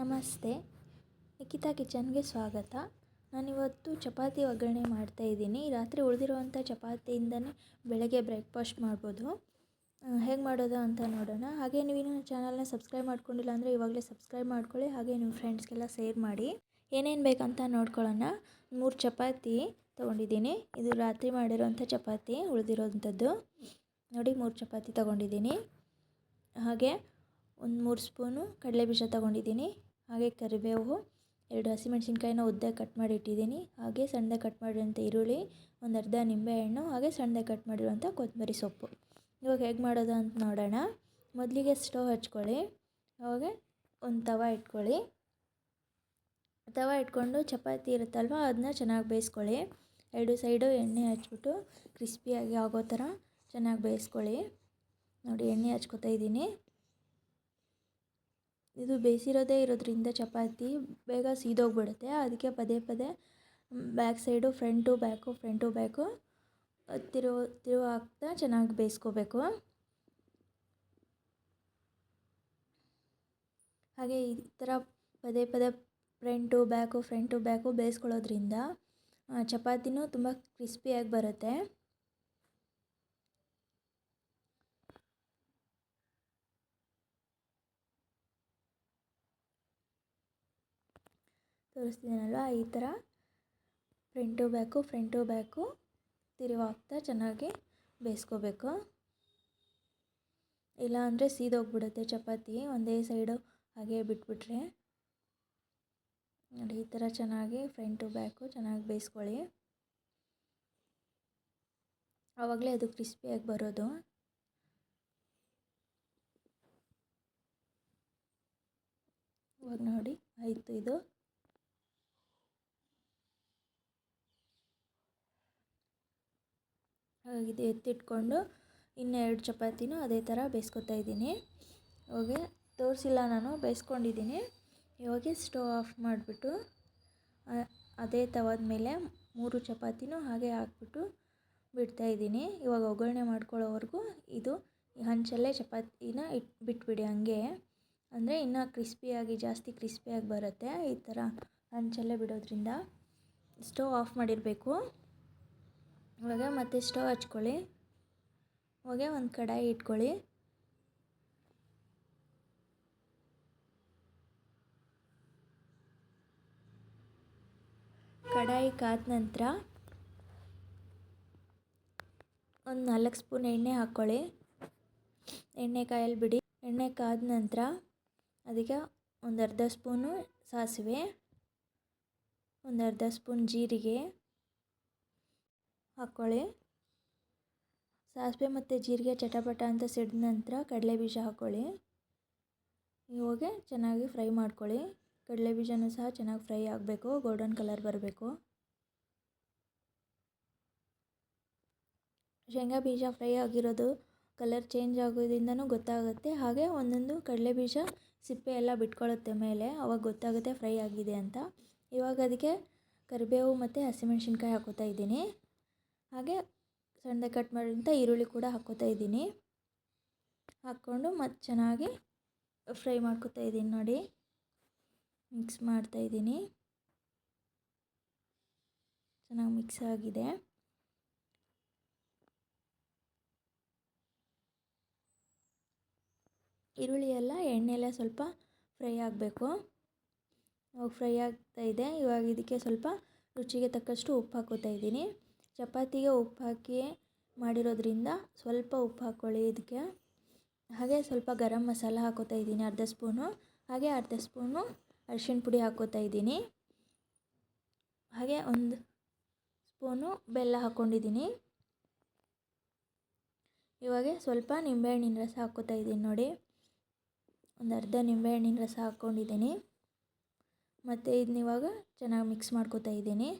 ನಮಸ್ತೆ. ನಿಖಿತಾ ಕಿಚನ್ಗೆ ಸ್ವಾಗತ. ನಾನಿವತ್ತು ಚಪಾತಿ ಒಗ್ಗರಣೆ ಮಾಡ್ತಾಯಿದ್ದೀನಿ ರಾತ್ರಿ ಉಳಿದಿರುವಂಥ ಚಪಾತಿಯಿಂದನೇ ಬೆಳಗ್ಗೆ ಬ್ರೇಕ್ಫಾಸ್ಟ್ ಮಾಡ್ಬೋದು. ಹೇಗೆ ಮಾಡೋದು ಅಂತ ನೋಡೋಣ. ಹಾಗೆ ನೀವು ಇನ್ನೂ ಚಾನಲ್ನ ಸಬ್ಸ್ಕ್ರೈಬ್ ಮಾಡ್ಕೊಂಡಿಲ್ಲ ಅಂದರೆ ಇವಾಗಲೇ ಸಬ್ಸ್ಕ್ರೈಬ್ ಮಾಡ್ಕೊಳ್ಳಿ. ಹಾಗೆ ನಿಮ್ಮ ಫ್ರೆಂಡ್ಸ್ಗೆಲ್ಲ ಶೇರ್ ಮಾಡಿ. ಏನೇನು ಬೇಕಂತ ನೋಡ್ಕೊಳ್ಳೋಣ. ಮೂರು ಚಪಾತಿ ತೊಗೊಂಡಿದ್ದೀನಿ. ಇದು ರಾತ್ರಿ ಮಾಡಿರೋಂಥ ಚಪಾತಿ ಉಳಿದಿರೋವಂಥದ್ದು ನೋಡಿ, ಮೂರು ಚಪಾತಿ ತೊಗೊಂಡಿದ್ದೀನಿ. ಹಾಗೆ ಒಂದು ಮೂರು ಸ್ಪೂನು ಕಡಲೆ ಬೀಜ ತೊಗೊಂಡಿದ್ದೀನಿ, ಹಾಗೆ ಕರಿಬೇವು, ಎರಡು ಹಸಿಮೆಣ್ಸಿನ್ಕಾಯಿನ ಉದ್ದ ಕಟ್ ಮಾಡಿ ಇಟ್ಟಿದ್ದೀನಿ, ಹಾಗೆ ಸಣ್ಣದಾಗಿ ಕಟ್ ಮಾಡಿರುವಂಥ ಈರುಳ್ಳಿ, ಒಂದು ಅರ್ಧ ನಿಂಬೆಹಣ್ಣು, ಹಾಗೆ ಸಣ್ಣದಾಗಿ ಕಟ್ ಮಾಡಿರುವಂಥ ಕೊತ್ತಂಬರಿ ಸೊಪ್ಪು. ಇವಾಗ ಹೇಗೆ ಮಾಡೋದು ಅಂತ ನೋಡೋಣ. ಮೊದಲಿಗೆ ಸ್ಟವ್ ಹಚ್ಕೊಳ್ಳಿ, ಅವಾಗ ಒಂದು ತವ ಇಟ್ಕೊಳ್ಳಿ. ತವ ಇಟ್ಕೊಂಡು ಚಪಾತಿ ಇರುತ್ತಲ್ವ, ಅದನ್ನ ಚೆನ್ನಾಗಿ ಬೇಯಿಸ್ಕೊಳ್ಳಿ. ಎರಡು ಸೈಡು ಎಣ್ಣೆ ಹಚ್ಬಿಟ್ಟು ಕ್ರಿಸ್ಪಿಯಾಗಿ ಆಗೋ ಥರ ಚೆನ್ನಾಗಿ ಬೇಯಿಸ್ಕೊಳ್ಳಿ. ನೋಡಿ, ಎಣ್ಣೆ ಹಚ್ಕೊತಾ ಇದ್ದೀನಿ. ಇದು ಬೇಯಿಸಿರೋದೇ ಇರೋದ್ರಿಂದ ಚಪಾತಿ ಬೇಗ ಸೀದೋಗ್ಬಿಡುತ್ತೆ. ಅದಕ್ಕೆ ಪದೇ ಪದೇ back side front back front back ತಿರು ತಿರುವು ಹಾಕ್ತಾ ಚೆನ್ನಾಗಿ ಬೇಯಿಸ್ಕೋಬೇಕು. ಹಾಗೆ ಈ ಥರ ಪದೇ ಪದೇ ಫ್ರಂಟು ಬ್ಯಾಕು ಫ್ರಂಟು ಬ್ಯಾಕು ಬೇಯಿಸ್ಕೊಳ್ಳೋದ್ರಿಂದ ಚಪಾತಿನೂ ತುಂಬ ಕ್ರಿಸ್ಪಿಯಾಗಿ ಬರುತ್ತೆ. ತೋರಿಸ್ತಿದ್ದೀನಲ್ವ ಈ ಥರ ಫ್ರಂಟು ಬ್ಯಾಕು ಫ್ರಂಟು ಬ್ಯಾಕು ತಿರುವಾಗ್ತಾ ಚೆನ್ನಾಗಿ ಬೇಯಿಸ್ಕೋಬೇಕು. ಇಲ್ಲ ಅಂದರೆ ಸೀದೋಗ್ಬಿಡುತ್ತೆ ಚಪಾತಿ, ಒಂದೇ ಸೈಡು ಹಾಗೆ ಬಿಟ್ಬಿಟ್ರೆ. ನೋಡಿ, ಈ ಥರ ಚೆನ್ನಾಗಿ ಫ್ರಂಟು ಬ್ಯಾಕು ಚೆನ್ನಾಗಿ ಬೇಯಿಸ್ಕೊಳ್ಳಿ. ಆವಾಗಲೇ ಅದು ಕ್ರಿಸ್ಪಿಯಾಗಿ ಬರೋದು. ಇವಾಗ ನೋಡಿ, ಆಯಿತು ಇದು. ಇದು ಎತ್ತಿಟ್ಕೊಂಡು ಇನ್ನೆರಡು ಚಪಾತಿನೂ ಅದೇ ಥರ ಬೇಯಿಸ್ಕೊತಾ ಇದ್ದೀನಿ. ಓಕೆ, ತೋರಿಸಿಲ್ಲ ನಾನು, ಬೇಯಿಸ್ಕೊಂಡಿದ್ದೀನಿ. ಇವಾಗ ಸ್ಟವ್ ಆಫ್ ಮಾಡಿಬಿಟ್ಟು ಅದೇ ತವದ ಮೇಲೆ ಮೂರು ಚಪಾತಿನೂ ಹಾಗೆ ಹಾಕ್ಬಿಟ್ಟು ಬಿಡ್ತಾಯಿದ್ದೀನಿ ಇವಾಗ ಒಗ್ಗರಣೆ ಮಾಡ್ಕೊಳ್ಳೋವರೆಗೂ ಇದು ಹಂಚಲ್ಲೇ ಚಪಾತಿನ ಇಟ್, ಬಿಟ್ಬಿಡಿ ಹಂಗೆ. ಅಂದರೆ ಇನ್ನೂ ಕ್ರಿಸ್ಪಿಯಾಗಿ, ಜಾಸ್ತಿ ಕ್ರಿಸ್ಪಿಯಾಗಿ ಬರುತ್ತೆ ಈ ಥರ ಹಂಚಲ್ಲೇ ಬಿಡೋದ್ರಿಂದ. ಸ್ಟವ್ ಆಫ್ ಮಾಡಿರಬೇಕು. ಇವಾಗ ಮತ್ತೆ ಸ್ಟವ್ ಹಚ್ಕೊಳ್ಳಿ. ಹೋಗಿ ಒಂದು ಕಡಾಯಿ ಇಟ್ಕೊಳ್ಳಿ. ಕಡಾಯಿ ಕಾದ ನಂತರ ಒಂದು ನಾಲ್ಕು ಸ್ಪೂನ್ ಎಣ್ಣೆ ಹಾಕ್ಕೊಳ್ಳಿ ಎಣ್ಣೆ ಕಾಯಲ್ಲಿ ಬಿಡಿ. ಎಣ್ಣೆ ಕಾದ ನಂತರ ಅದಕ್ಕೆ ಒಂದು ಅರ್ಧ ಸ್ಪೂನು ಸಾಸಿವೆ, ಒಂದು ಅರ್ಧ ಸ್ಪೂನ್ ಜೀರಿಗೆ ಹಾಕ್ಕೊಳ್ಳಿ ಸಾಸಿವೆ ಮತ್ತು ಜೀರಿಗೆ ಚಟಪಟ ಅಂತ ಸಿಡಿದ ನಂತರ ಕಡಲೆ ಬೀಜ ಹಾಕ್ಕೊಳ್ಳಿ ಇವಾಗೆ ಚೆನ್ನಾಗಿ ಫ್ರೈ ಮಾಡ್ಕೊಳ್ಳಿ. ಕಡಲೆ ಬೀಜನೂ ಸಹ ಚೆನ್ನಾಗಿ ಫ್ರೈ ಆಗಬೇಕು, ಗೋಲ್ಡನ್ ಕಲರ್ ಬರಬೇಕು. ಶೇಂಗಾ ಬೀಜ ಫ್ರೈ ಆಗಿರೋದು ಕಲರ್ ಚೇಂಜ್ ಆಗೋದ್ರಿಂದನೂ ಗೊತ್ತಾಗುತ್ತೆ. ಹಾಗೆ ಒಂದೊಂದು ಕಡಲೆ ಬೀಜ ಸಿಪ್ಪೆ ಎಲ್ಲ ಬಿಟ್ಕೊಳ್ಳುತ್ತೆ ಮೇಲೆ, ಅವಾಗ ಗೊತ್ತಾಗುತ್ತೆ ಫ್ರೈ ಆಗಿದೆ ಅಂತ. ಇವಾಗ ಅದಕ್ಕೆ ಕರಿಬೇವು ಮತ್ತು ಹಸಿಮೆಣ್ಸಿನ್ಕಾಯಿ ಹಾಕೋತಾ ಇದ್ದೀನಿ. ಹಾಗೆ ಸಣ್ಣದಾಗಿ ಕಟ್ ಮಾಡಿದಂಥ ಈರುಳ್ಳಿ ಕೂಡ ಹಾಕ್ಕೋತಾ ಇದ್ದೀನಿ. ಹಾಕ್ಕೊಂಡು ಮತ್ತು ಚೆನ್ನಾಗಿ ಫ್ರೈ ಮಾಡ್ಕೋತಾ ಇದ್ದೀನಿ ನೋಡಿ. ಮಿಕ್ಸ್ ಮಾಡ್ತಾ ಇದ್ದೀನಿ. ಚೆನ್ನಾಗಿ ಮಿಕ್ಸ್ ಆಗಿದೆ. ಈರುಳ್ಳಿ ಎಲ್ಲ ಎಣ್ಣೆಲ್ಲ ಸ್ವಲ್ಪ ಫ್ರೈ ಆಗಬೇಕು. ಫ್ರೈ ಆಗ್ತಾ ಇದೆ. ಇವಾಗ ಇದಕ್ಕೆ ಸ್ವಲ್ಪ ರುಚಿಗೆ ತಕ್ಕಷ್ಟು ಉಪ್ಪು ಹಾಕೋತಾ ಇದ್ದೀನಿ. ಚಪಾತಿಗೆ ಉಪ್ಪು ಹಾಕಿ ಮಾಡಿರೋದ್ರಿಂದ ಸ್ವಲ್ಪ ಉಪ್ಪು ಹಾಕ್ಕೊಳ್ಳಿ ಇದಕ್ಕೆ. ಹಾಗೆ ಸ್ವಲ್ಪ ಗರಂ ಮಸಾಲ ಹಾಕೋತಾ ಇದ್ದೀನಿ, ಅರ್ಧ ಸ್ಪೂನು. ಹಾಗೆ ಅರ್ಧ ಸ್ಪೂನು ಅರಿಶಿಣ ಪುಡಿ ಹಾಕ್ಕೋತಾ ಇದ್ದೀನಿ. ಹಾಗೆ ಒಂದು ಸ್ಪೂನು ಬೆಲ್ಲ ಹಾಕ್ಕೊಂಡಿದ್ದೀನಿ. ಇವಾಗ ಸ್ವಲ್ಪ ನಿಂಬೆಹಣ್ಣಿನ ರಸ ಹಾಕ್ಕೋತಾ ಇದ್ದೀನಿ ನೋಡಿ. ಒಂದು ಅರ್ಧ ನಿಂಬೆಹಣ್ಣಿನ ರಸ ಹಾಕ್ಕೊಂಡಿದ್ದೀನಿ. ಮತ್ತು ಇದನ್ನ ಇವಾಗ ಚೆನ್ನಾಗಿ ಮಿಕ್ಸ್ ಮಾಡ್ಕೋತಾ ಇದ್ದೀನಿ.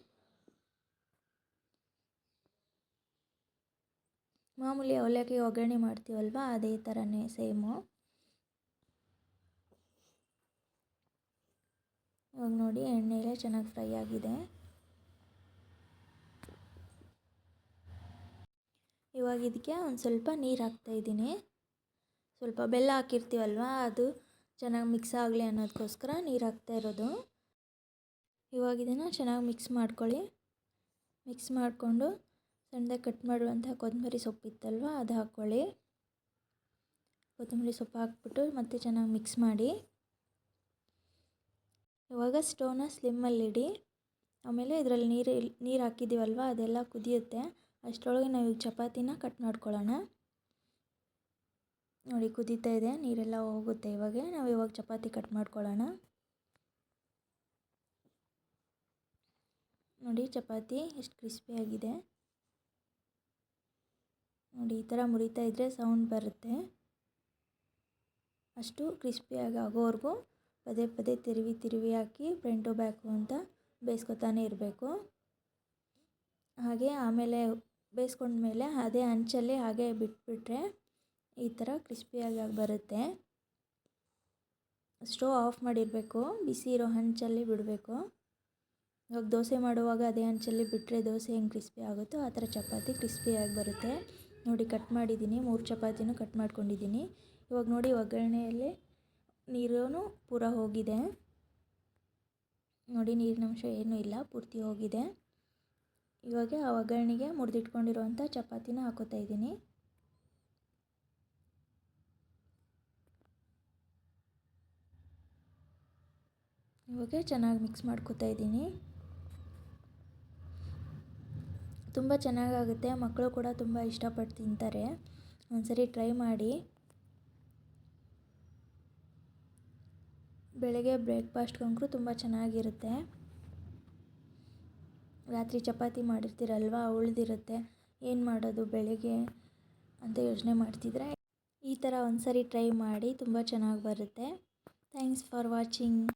ಮಾಮೂಲಿ ಅವಲಕ್ಕಿ ಒಗ್ಗರಣೆ ಮಾಡ್ತೀವಲ್ವ? ಅದೇ ಥರನೇ ಸೇಮು. ಇವಾಗ ನೋಡಿ ಎಣ್ಣೆಲೆ ಚೆನ್ನಾಗಿ ಫ್ರೈ ಆಗಿದೆ. ಇವಾಗ ಇದಕ್ಕೆ ಒಂದು ಸ್ವಲ್ಪ ನೀರು ಹಾಕ್ತಾಯಿದ್ದೀನಿ ಸ್ವಲ್ಪ ಬೆಲ್ಲ ಹಾಕಿರ್ತೀವಲ್ವ? ಅದು ಚೆನ್ನಾಗಿ ಮಿಕ್ಸ್ ಆಗಲಿ ಅನ್ನೋದಕ್ಕೋಸ್ಕರ ನೀರು ಹಾಕ್ತಾ ಇರೋದು. ಇವಾಗ ಇದನ್ನು ಚೆನ್ನಾಗಿ ಮಿಕ್ಸ್ ಮಾಡ್ಕೊಳ್ಳಿ. ಮಿಕ್ಸ್ ಮಾಡಿಕೊಂಡು ಸಣ್ಣದಾಗಿ ಕಟ್ ಮಾಡುವಂತಹ ಕೊತ್ತಂಬರಿ ಸೊಪ್ಪಿತ್ತಲ್ವ ಅದು ಹಾಕ್ಕೊಳ್ಳಿ ಕೊತ್ತಂಬರಿ ಸೊಪ್ಪು ಹಾಕ್ಬಿಟ್ಟು ಮತ್ತೆ ಚೆನ್ನಾಗಿ ಮಿಕ್ಸ್ ಮಾಡಿ. ಇವಾಗ ಸ್ಟೋವ್ನ ಸ್ಲಿಮ್ಮಲ್ಲಿಡಿ ಆಮೇಲೆ ಇದರಲ್ಲಿ ನೀರು ನೀರು ಹಾಕಿದ್ದೀವಲ್ವ ಅದೆಲ್ಲ ಕುದಿಯುತ್ತೆ. ಅಷ್ಟರೊಳಗೆ ನಾವು ಈಗ ಚಪಾತಿನ ಕಟ್ ಮಾಡ್ಕೊಳ್ಳೋಣ. ನೋಡಿ ಕುದೀತಾ ಇದೆ, ನೀರೆಲ್ಲ ಹೋಗುತ್ತೆ ಇವಾಗ. ನಾವು ಇವಾಗ ಚಪಾತಿ ಕಟ್ ಮಾಡ್ಕೊಳ್ಳೋಣ. ನೋಡಿ ಚಪಾತಿ ಎಷ್ಟು ಕ್ರಿಸ್ಪಿಯಾಗಿದೆ ನೋಡಿ, ಈ ಥರ ಮುರಿತಾ ಇದ್ದರೆ ಸೌಂಡ್ ಬರುತ್ತೆ. ಅಷ್ಟು ಕ್ರಿಸ್ಪಿಯಾಗಿ ಆಗೋವರೆಗೂ ಪದೇ ಪದೇ ತಿರುವಿ ತಿರುವಿ ಹಾಕಿ ಫ್ರಂಟು ಬ್ಯಾಕು ಅಂತ ಬೇಯಿಸ್ಕೊತಾನೆ ಇರಬೇಕು. ಹಾಗೆ ಆಮೇಲೆ ಬೇಯಿಸ್ಕೊಂಡ್ಮೇಲೆ ಅದೇ ಹಂಚಲ್ಲಿ ಹಾಗೆ ಬಿಟ್ಬಿಟ್ರೆ ಈ ಥರ ಕ್ರಿಸ್ಪಿಯಾಗಿ ಬರುತ್ತೆ. ಸ್ಟೋವ್ ಆಫ್ ಮಾಡಿರಬೇಕು, ಬಿಸಿ ಇರೋ ಹಂಚಲ್ಲಿ ಬಿಡಬೇಕು. ಇವಾಗ ದೋಸೆ ಮಾಡುವಾಗ ಅದೇ ಹಂಚಲ್ಲಿ ಬಿಟ್ಟರೆ ದೋಸೆ ಹೆಂಗೆ ಕ್ರಿಸ್ಪಿ ಆಗುತ್ತೋ ಆ ಥರ ಚಪಾತಿ ಕ್ರಿಸ್ಪಿಯಾಗಿ ಬರುತ್ತೆ. ನೋಡಿ ಕಟ್ ಮಾಡಿದ್ದೀನಿ. ಮೂರು ಚಪಾತಿನೂ ಕಟ್ ಮಾಡ್ಕೊಂಡಿದ್ದೀನಿ. ಇವಾಗ ನೋಡಿ ಒಗ್ಗರಣೆಯಲ್ಲಿ ನೀರೂ ಪೂರ ಹೋಗಿದೆ. ನೋಡಿ ನೀರಿನ ಅಂಶ ಏನೂ ಇಲ್ಲ, ಪೂರ್ತಿ ಹೋಗಿದೆ. ಇವಾಗ ಆ ಒಗ್ಗರಣೆಗೆ ಮುರಿದಿಟ್ಕೊಂಡಿರುವಂಥ ಚಪಾತಿನ ಹಾಕೋತಾ ಇದ್ದೀನಿ. ಇವಾಗ ಚೆನ್ನಾಗಿ ಮಿಕ್ಸ್ ಮಾಡ್ಕೋತಾ ಇದ್ದೀನಿ. ತುಂಬ ಚೆನ್ನಾಗಾಗುತ್ತೆ. ಮಕ್ಕಳು ಕೂಡ ತುಂಬ ಇಷ್ಟಪಟ್ಟು ತಿಂತಾರೆ. ಒಂದ್ಸರಿ ಟ್ರೈ ಮಾಡಿ. ಬೆಳಗ್ಗೆ ಬ್ರೇಕ್ಫಾಸ್ಟ್ಗಂಕರು ತುಂಬ ಚೆನ್ನಾಗಿರುತ್ತೆ. ರಾತ್ರಿ ಚಪಾತಿ ಮಾಡಿರ್ತೀರಲ್ವ, ಉಳಿದಿರುತ್ತೆ. ಏನು ಮಾಡೋದು ಬೆಳಗ್ಗೆ ಅಂತ ಯೋಚನೆ ಮಾಡ್ತಿದ್ರೆ ಈ ಥರ ಒಂದ್ಸರಿ ಟ್ರೈ ಮಾಡಿ ತುಂಬ ಚೆನ್ನಾಗಿ ಬರುತ್ತೆ. Thanks for watching.